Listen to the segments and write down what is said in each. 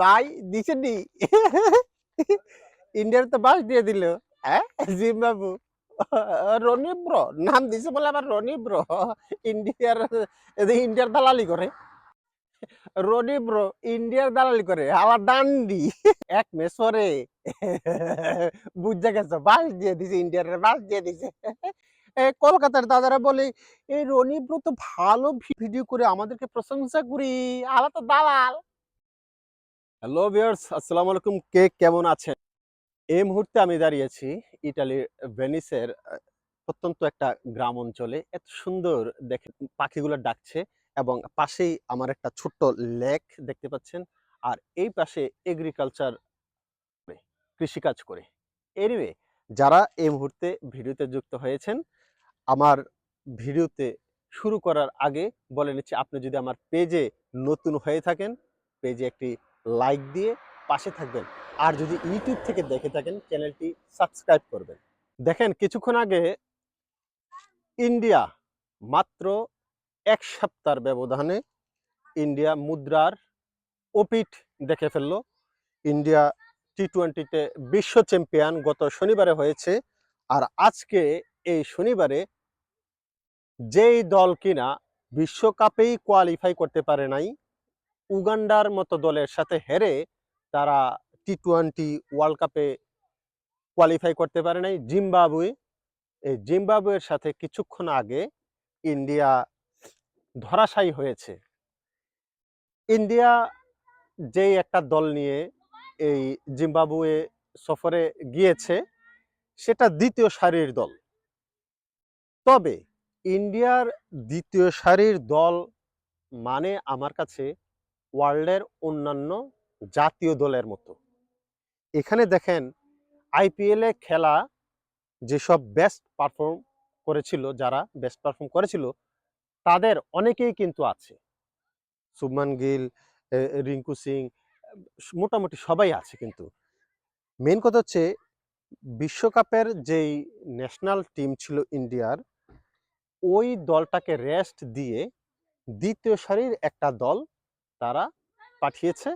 ভাই, দিছে নি। ইন্ডিয়ার তো বাস দিয়ে দিল। হ্যাঁ জিম্বাবু। রনি ব্রো, নাম দিছে বলে আবার রনি ব্রো। ইন্ডিয়ার ইন্ডিয়ার দালালি করে। রনি ব্রো, ইন্ডিয়ার দালালি করে। আবার ডান্ডি। এক মেসরে বুঝতে গেছো? বাস দিয়ে দিছে, ইন্ডিয়ার বাস দিয়ে দিছে। কলকাতার দাদারা বলে, এই রনি ব্রো তো ভালো ভিডিও করে আমাদেরকে প্রশংসা করি। তো দালাল। হ্যালো ভিউয়ার্স আসসালামু আলাইকুম কে কেমন আছেন? এই মুহূর্তে আমি দাঁড়িয়েছি ইটালির ভেনিসের আহ, প্রত্যন্ত একটা গ্রাম অঞ্চলে। এত সুন্দর দেখে পাখিগুলো ডাকছে এবং পাশেই আমার একটা ছোট্ট লেক দেখতে পাচ্ছেন। আর এই পাশে এগ্রিকালচার কৃষিকাজ করে। এনিওয়ে যারা এই মুহূর্তে ভিডিওতে যুক্ত হয়েছেন আমার ভিডিওতে শুরু করার আগে বলে নিচ্ছি আপনি যদি আমার পেজে নতুন হয়ে থাকেন পেজে একটি লাইক দিয়ে পাশে থাকবেন। আর যদি ইউটিউব থেকে দেখে থাকেন, চ্যানেলটি সাবস্ক্রাইব করবেন। দেখেন, কিছুক্ষণ আগে ইন্ডিয়া মাত্র এক সপ্তাহের ব্যবধানে ইন্ডিয়া মুদ্রার ওপিট দেখে ফেলল। ইন্ডিয়া টি টোয়েন্টিতে বিশ্ব চ্যাম্পিয়ন গত শনিবারে হয়েছে। আর আজকে এই শনিবারে যেই দল কিনা বিশ্বকাপেই কোয়ালিফাই করতে পারে নাই উগান্ডার মতো দলের সাথে হেরে তারা টি টোয়েন্টি ওয়ার্ল্ড কাপে কোয়ালিফাই করতে পারে নাই। জিম্বাবুয়ে, এই জিম্বাবুয়ের সাথে কিছুক্ষণ আগে ইন্ডিয়া ধরাশায়ী হয়েছে। ইন্ডিয়া যেই একটা দল নিয়ে এই জিম্বাবুয়ে সফরে গিয়েছে, সেটা দ্বিতীয় সারির দল। তবে ইন্ডিয়ার দ্বিতীয় সারির দল মানে আমার কাছে ওয়ার্ল্ডের অন্যান্য জাতীয় দলের মতো। এখানে দেখেন আইপিএলে খেলা যেসব বেস্ট পারফর্ম করেছিল, যারা বেস্ট পারফর্ম করেছিল, তাদের অনেকেই কিন্তু আছে। শুভমান গিল রিঙ্কু সিং, মোটামুটি সবাই আছে কিন্তু। মেন কথা হচ্ছে, বিশ্বকাপের যেই ন্যাশনাল টিম ছিল ইন্ডিয়ার, ওই দলটাকে রেস্ট দিয়ে দ্বিতীয় সারির একটা দল তারা পাঠিয়েছে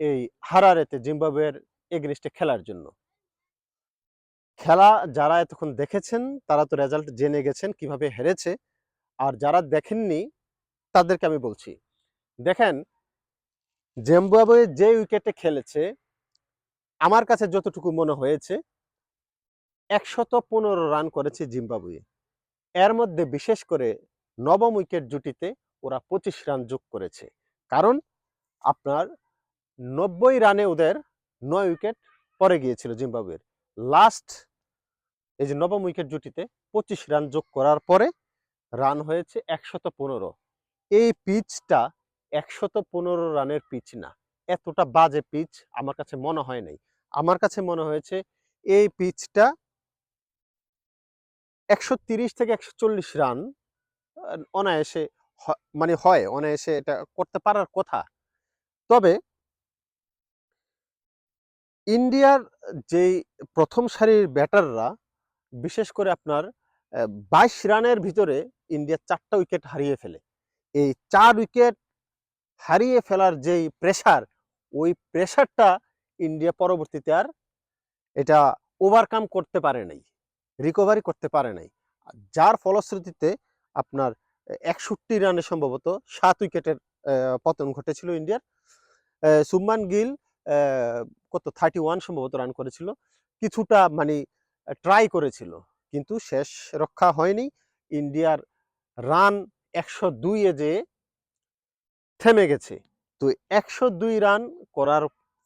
এই হারারেতে জিম্বাবুয়ের এগেনিস্টে খেলার জন্য। খেলা যারা এতক্ষণ দেখেছেন, তারা তো রেজাল্ট জেনে গেছেন কীভাবে হেরেছে। আর যারা দেখেননি, তাদেরকে আমি বলছি, দেখেন, জিম্বাবুয়ে যে উইকেটে খেলেছে, আমার কাছে যতটুকু মনে হয়েছে, একশত পনেরো রান করেছে জিম্বাবুয়ে। এর মধ্যে বিশেষ করে নবম উইকেট জুটিতে ওরা পঁচিশ রান যোগ করেছে। কারণ আপনার নব্বই রানে ওদের নয় উইকেট পরে গিয়েছিল জিম্বাবুয়ের। লাস্ট এই যে নবম উইকেট জুটিতে পঁচিশ রান যোগ করার পরে রান হয়েছে একশত পনেরো। এই পিচটা একশত পনেরো রানের পিচ না। এতটা বাজে পিচ আমার কাছে মনে হয় নাই। আমার কাছে মনে হয়েছে এই পিচটা একশো থেকে একশো চল্লিশ রান অনায়াসে মানে হয়, অনায়াসে এটা করতে পারার কথা। তবে ইন্ডিয়ার যেই প্রথম সারির ব্যাটাররা, বিশেষ করে আপনার বাইশ রানের ভিতরে ইন্ডিয়া চারটা উইকেট হারিয়ে ফেলে। এই চার উইকেট হারিয়ে ফেলার যেই প্রেশার ওই প্রেশারটা ইন্ডিয়া পরবর্তীতে আর এটা ওভারকাম করতে পারে নাই রিকভারি করতে পারে নাই। যার ফলশ্রুতিতে আপনার একষট্টি রানে সম্ভবত সাত উইকেটের পতন ঘটেছিল ইন্ডিয়ার। শুভমান গিল কত থার্টি ওয়ান সম্ভবত রান করেছিল। কিছুটা মানে ট্রাই করেছিল, কিন্তু শেষ রক্ষা হয়নি। ইন্ডিয়ার রান একশো দুইয়ে যে থেমে গেছে। তো একশো দুই রান করার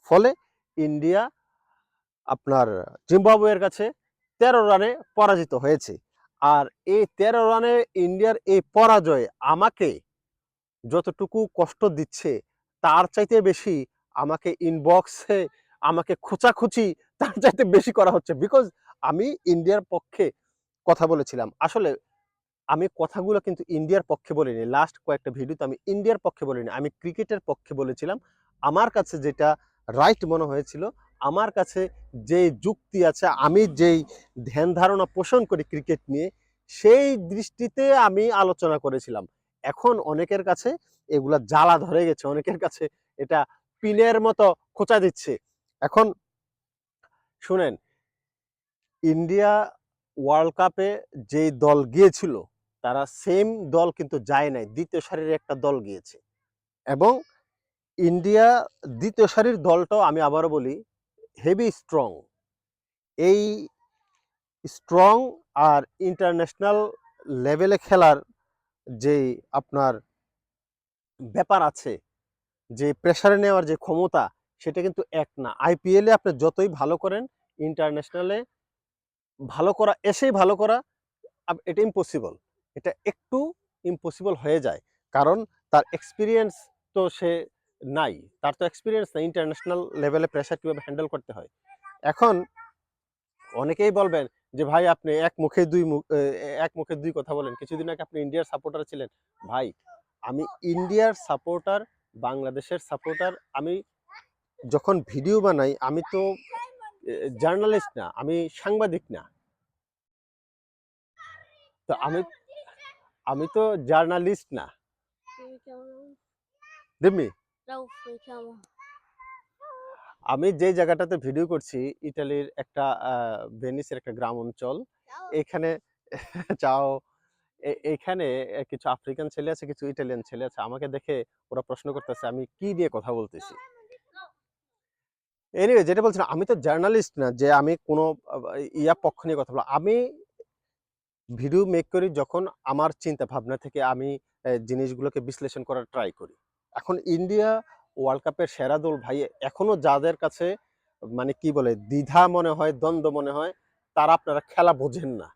ফলে ইন্ডিয়া আপনার জিম্বাবুয়ের কাছে তেরো রানে পরাজিত হয়েছে। আর এই তেরো রানে ইন্ডিয়ার এই পরাজয় আমাকে যতটুকু কষ্ট দিচ্ছে, তার চাইতে বেশি আমাকে ইনবক্সে আমাকে খোঁচাখুচি তার চাইতে বেশি করা হচ্ছে। বিকজ আমি ইন্ডিয়ার পক্ষে কথা বলেছিলাম। আসলে আমি কথাগুলো কিন্তু ইন্ডিয়ার পক্ষে বলিনি। লাস্ট কয়েকটা ভিডিওতে আমি ইন্ডিয়ার পক্ষে বলিনি। আমি ক্রিকেটের পক্ষে বলেছিলাম। আমার কাছে যেটা রাইট মনে হয়েছিল আমার কাছে যে যুক্তি আছে, আমি যেই ধ্যান ধারণা পোষণ করি ক্রিকেট নিয়ে, সেই দৃষ্টিতে আমি আলোচনা করেছিলাম। এখন অনেকের কাছে এগুলা জ্বালা ধরে গেছে, অনেকের কাছে এটা পিনের মতো খোঁচা দিচ্ছে। এখন শুনেন, ইন্ডিয়া ওয়ার্ল্ড কাপে যেই দল গিয়েছিল, তারা সেম দল কিন্তু যায় নাই, দ্বিতীয় সারির একটা দল গিয়েছে। এবং ইন্ডিয়া দ্বিতীয় সারির দলটাও আমি আবারও বলি হেভি স্ট্রং এই স্ট্রং আর ইন্টারন্যাশনাল লেভেলে খেলার যে আপনার ব্যাপার আছে, যে প্রেশারে নেওয়ার যে ক্ষমতা, সেটা কিন্তু এক না। আইপিএলে আপনি যতই ভালো করেন ইন্টারন্যাশনালে ভালো করা, এসেই ভালো করা এটা ইম্পসিবল এটা একটু ইম্পসিবল হয়ে যায়। কারণ তার এক্সপিরিয়েন্স তো সে নাই তার তো এক্সপিরিয়েন্স নেই। ইন্টারন্যাশনাল লেভেলে প্রেসার কীভাবে হ্যান্ডেল করতে হয়? এখন অনেকেই বলবেন যে ভাই আপনি এক মুখে দুই মুখ এক মুখে দুই কথা বলেন। কিছুদিন আগে আপনি ইন্ডিয়ার সাপোর্টার ছিলেন। ভাই আমি ইন্ডিয়ার সাপোর্টার বাংলাদেশের সাপোর্টার আমি যখন ভিডিও বানাই আমি তো জার্নালিস্ট না আমি সাংবাদিক না। তো আমি আমি তো জার্নালিস্ট না। reclamo. আমি যে জায়গাটাতে ভিডিও করছি ইটালির একটা ভেনিসের একটা গ্রাম অঞ্চল। এখানে চাও এখানে কিছু আফ্রিকান ছেলে আছে কিছু ইটালিয়ান ছেলে আছে। আমাকে দেখে ওরা প্রশ্ন করতেছে আমি কি নিয়ে কথা বলতেছি? এনিওয়ে যেটা বলছিলাম আমি তো জার্নালিস্ট না যে আমি কোনো ইয়া পক্ষ নিয়ে কথা বলব আমি ভিডিও মেক করি যখন আমার চিন্তা ভাবনা থেকে আমি জিনিসগুলোকে বিশ্লেষণ করার ট্রাই করি। এখন ইন্ডিয়া ওয়ার্ল্ড কাপের সেরা দল ভাই, এখনও যাদের কাছে মানে কি বলে, দ্বিধা মনে হয়, দ্বন্দ্ব মনে হয়, তারা আপনারা খেলা বোঝেন না।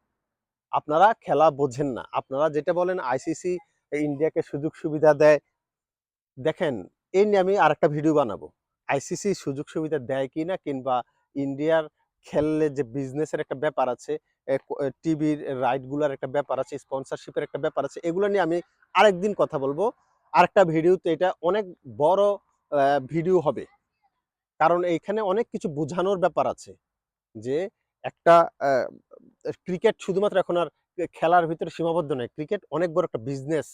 আপনারা খেলা বোঝেন না। আপনারা যেটা বলেন আইসিসি ইন্ডিয়াকে সুযোগ সুবিধা দেয়। দেখেন, এই নিয়ে আমি আর একটা ভিডিও বানাবো আইসিসি সুযোগ সুবিধা দেয় কি না কিংবা ইন্ডিয়ার খেললে যে বিজনেসের একটা ব্যাপার আছে টিভির রাইটগুলোর একটা ব্যাপার আছে স্পন্সরশিপের একটা ব্যাপার আছে, এগুলো নিয়ে আমি আরেকদিন কথা বলব। আরেকটা ভিডিওতে এটা অনেক বড় ভিডিও হবে। কারণ এইখানে অনেক কিছু বোঝানোর ব্যাপার আছে যে একটা ক্রিকেট শুধুমাত্র এখন আর খেলার ভিতরে সীমাবদ্ধ নয়। ক্রিকেট অনেক বড় একটা বিজনেস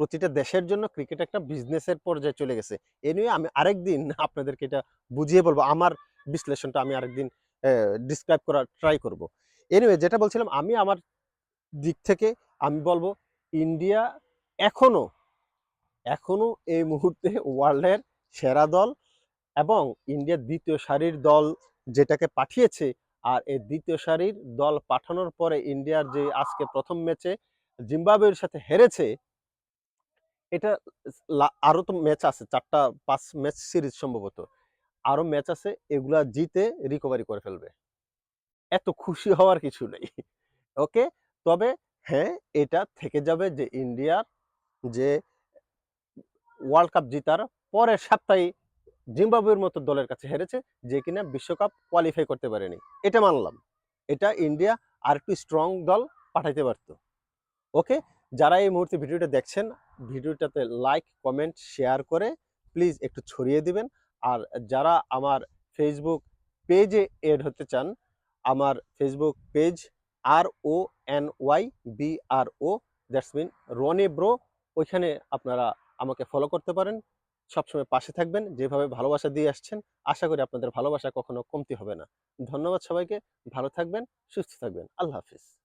প্রতিটা দেশের জন্য ক্রিকেট একটা বিজনেসের পর্যায়ে চলে গেছে। এ নিয়ে আমি আরেকদিন আপনাদেরকে এটা বুঝিয়ে বলব। আমার বিশ্লেষণটা আমি আরেকদিন ডিসক্রাইব করার ট্রাই করব। এনিওয়ে যেটা বলছিলাম, আমি আমার দিক থেকে আমি বলব ইন্ডিয়া এখনও এখনও এই মুহূর্তে ওয়ার্ল্ডের সেরা দল এবং ইন্ডিয়ার দ্বিতীয় সারির দল যেটাকে পাঠিয়েছে আর এই দ্বিতীয় সারির দল পাঠানোর পরে ইন্ডিয়ার যে আজকে প্রথম ম্যাচে জিম্বাবুয়ের সাথে হেরেছে, এটা আরও তো ম্যাচ আছে, চারটা, পাঁচ ম্যাচ সিরিজ সম্ভবত। আরও ম্যাচ আছে, এগুলা জিতে রিকভারি করে ফেলবে। এত খুশি হওয়ার কিছু নেই। ওকে তবে হ্যাঁ এটা থেকে যাবে যে ইন্ডিয়ার যে ওয়ার্ল্ড কাপ জিতার পরের সপ্তাহে জিম্বাবুয়ের মতো দলের কাছে হেরেছে যে কিনা বিশ্বকাপ কোয়ালিফাই করতে পারেনি। এটা মানলাম। এটা ইন্ডিয়া আর একটু স্ট্রং দল পাঠাইতে পারতো। ওকে যারা এই মুহূর্তে ভিডিওটা দেখছেন, ভিডিওটাতে লাইক কমেন্ট শেয়ার করে প্লিজ একটু ছড়িয়ে দিবেন। আর যারা আমার ফেসবুক পেজে এড হতে চান, আমার Facebook page R O N Y B R O that's mean Rony bro ওইখানে আপনারা আমাকে ফলো করতে পারেন। সবসময় পাশে থাকবেন। যেভাবে ভালোবাসা দিয়ে আসছেন, আশা করি আপনাদের ভালোবাসা কখনো কমতি হবে না। ধন্যবাদ সবাইকে। ভালো থাকবেন, সুস্থ থাকবেন। আল্লাহ হাফিজ।